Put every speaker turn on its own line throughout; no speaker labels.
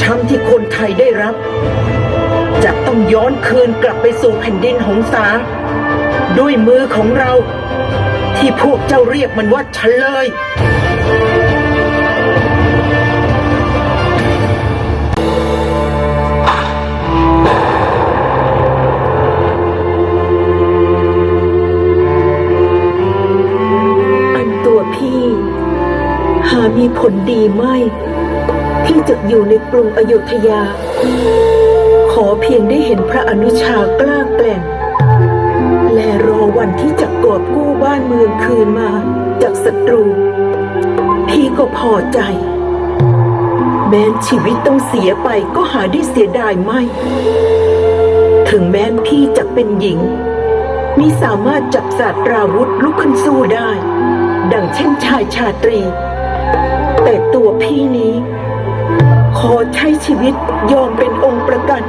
ช้ำที่คนไทยได้รับ จะต้องย้อนคืนกลับไปสู่แผ่นดินหงสา ด้วยมือของเรา ที่พวกเจ้าเรียกมันว่าเฉลย
อันตัวพี่ หามีผลดีไม่ ที่จะอยู่ในกรุงอโยธยา ขอเพียงได้เห็นพระอนุชากล้าแกล่งและรอวันที่จะกอบกู้บ้านเมืองคืนมาจากศัตรู พี่ก็พอใจ แม้ชีวิตต้องเสียไปก็หาได้เสียดายไม่ ถึงแม้พี่จะเป็นหญิงมิสามารถจับศาสตราวุธลุกขึ้นสู้ได้ ดังเช่นชายชาตรี แต่ตัวพี่นี้ ขอใช้ชีวิตยอมเป็นองค์ประกัน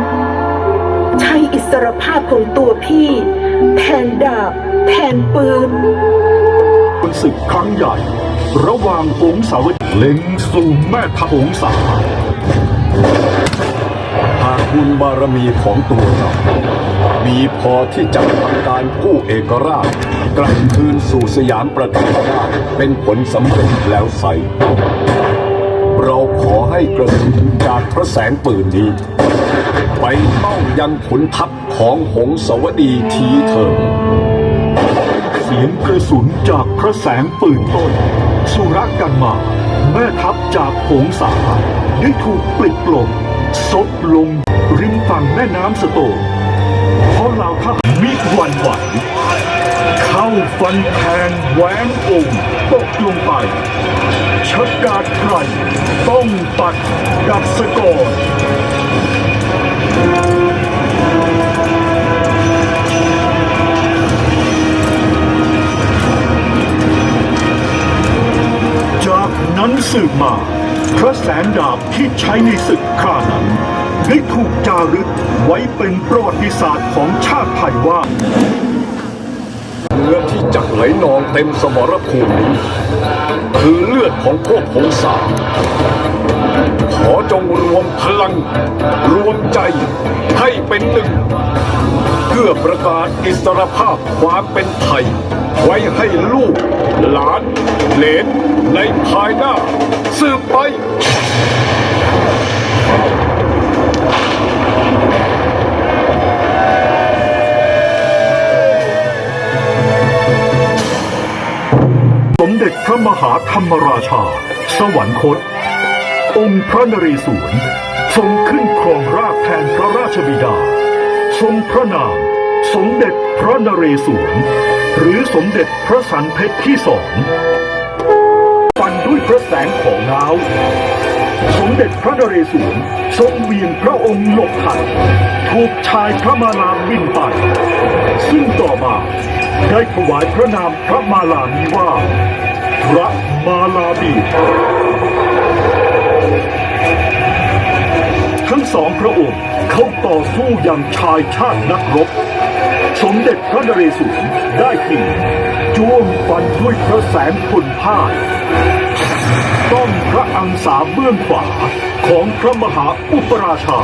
ใช้อิสรภาพของตัวพี่ แทนดาบ แทนปืน
เป็นศึกครั้งใหญ่ ระหว่างหงสาวดีเล็งสู่แม่ทัพหงสา
หากบุญบารมีของตัวเรามีพอที่จะทำการกู้เอกราชกลับคืนสู่สยามประเทศได้เป็นผลสำเร็จแล้วไซ เราขอให้กระสุนจากพระแสงปืนนี้ ไปต้องยังขุนทัพของหงสาวดีทีเถิด
เสียงกระสุนจากพระแสงปืนต้น สุรกันมา แม่ทัพจากหงสาได้ถูกปลิดปลงซบลง ริมฝั่งแม่น้ำสโตงเพราะเหล่าทหารมิหวันไหวเข้าฟันแทงแหวนองค์ตกลงไป ชะกาดไพรต้องปัดดับสกอร์จากนั้นสืบมาพระแสนดาบที่ใช้ในศึกครานั้น ได้ถูกจารึกไว้เป็นประวัติศาสตร์ของชาติไทยว่า
เลือดที่จักไหลนองเต็มสมรภูมินี้ คือเลือดของพวกหงสาขอจงรวมพลัง รวมใจให้เป็นหนึ่ง เพื่อประกาศอิสรภาพความเป็นไทย ไว้ให้ลูก หลาน เหลนในภายหน้า สืบไป
สมเด็จพระมหาธรรมราชา สวรรคต องค์พระนเรศวรทรงขึ้นครองราชแทนพระราชบิดา ทรงพระนาม สมเด็จพระนเรศวรหรือสมเด็จพระสันเพชรที่สองฟันด้วยพระแสงของเงาสมเด็จพระนเรศวรทรงเวียนพระองค์หลบหันถูกชายพระมาลาบินไป ซึ่งต่อมา ได้ถวายพระนามพระมาลานีว่า พระมาลาบีทั้งสองพระองค์เข้าต่อสู้อย่างชายชาตินักรบ สมเด็จพระนเรศวรได้ทีจ้วงฟันด้วยพระแสงพลพ่าต้องพระอังสาเบื้องขวาของพระมหาอุปราชา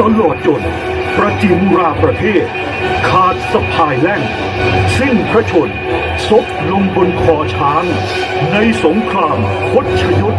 ตลอดจน ประจิมราประเทศ ขาดสะพายแล่ง สิ้นพระชนซบลงบนคอช้าง ในสงครามคดชยุทธ